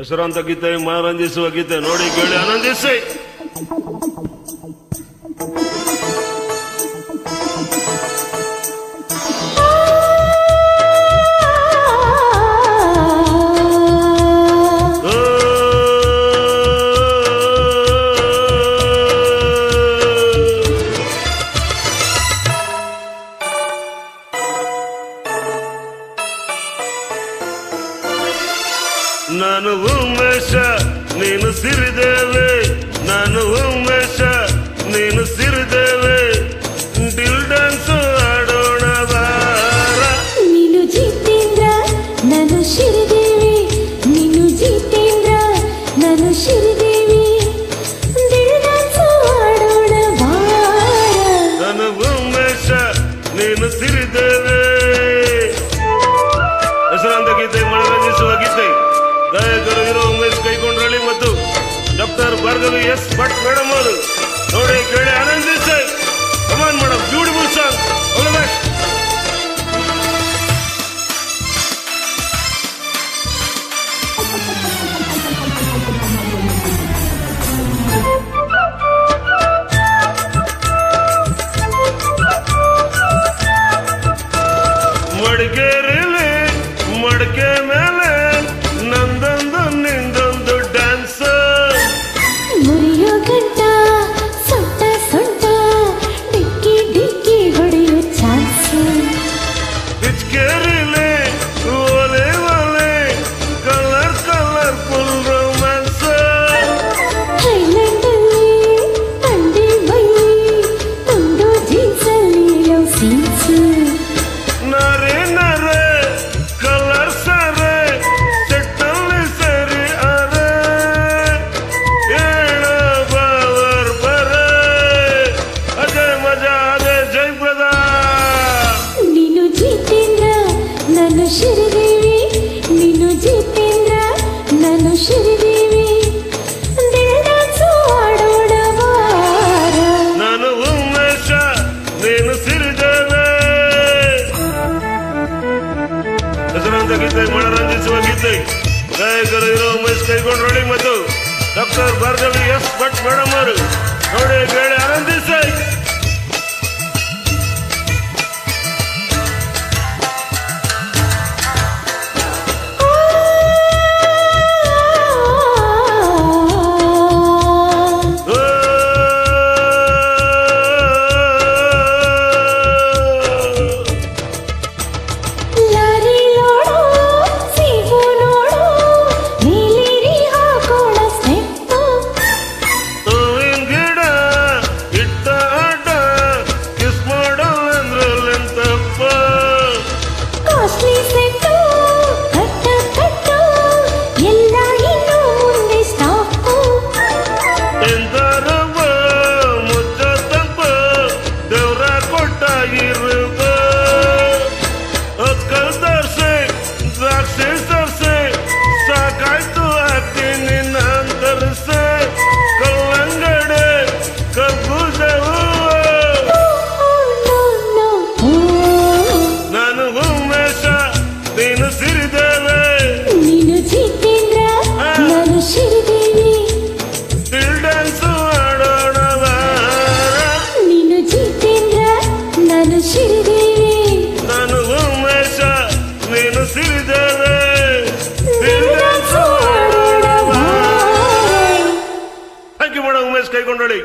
ಹೆಸರಾಂತ ಗೀತೆ ಮನರಂಜಿಸುವ ಗೀತೆ ನೋಡಿ ಕೇಳಿ ಆನಂದಿಸಿ. ನಾನು ಉಮೇಶ ನೀನು ಸಿರಿದೇವೆ. ನಾನು ಉಮೇಶ ನೀನು ಸಿರಿದೇವೆ. ಡಿಲ್ ಡಾನ್ಸ್ ಆಡೋಣ ಬಾರ. ನೀನು ಜಿತೇಂದ್ರ ನಾನು ಸಿರಿದೇವಿ. ನೀನು ಜಿತೇಂದ್ರ ನಾನು ಶ್ರೀದೇವಿ ದಿಲ್ಡಾನ್ಸು ಆಡೋಣ ಬಾರ. ನಾನು ಉಮೇಶ ನೀನು ಸಿರಿದೇವೆ. ಬಟ್ ಎಸ್ ಭಟ್ ಮೇಡಮ್ ಅವರು ನೋಡಿ ಕೇಳಿ. querer ಶ್ರೀದೇವಿ, ನೀನು ಜಿತೇಂದ್ರ, ನಾನು ಶ್ರೀದೇವಿ. ನಾನು ನೀನು ಮನರಂಜಿಸುವ ಗೀತೆ. ಗಾಯಕರು ಇರೋ ಉಮೇಶ್ ನೋಡಿ ಮತ್ತು doctor Bhargavi S Bhat madam ಅವರು ನೋಡಿ ಕೇಳಿ ಆನಂದಿಸಿ தவிர ಉಮೇಶ್ ಕೈಗೊಂಡೋಳಿ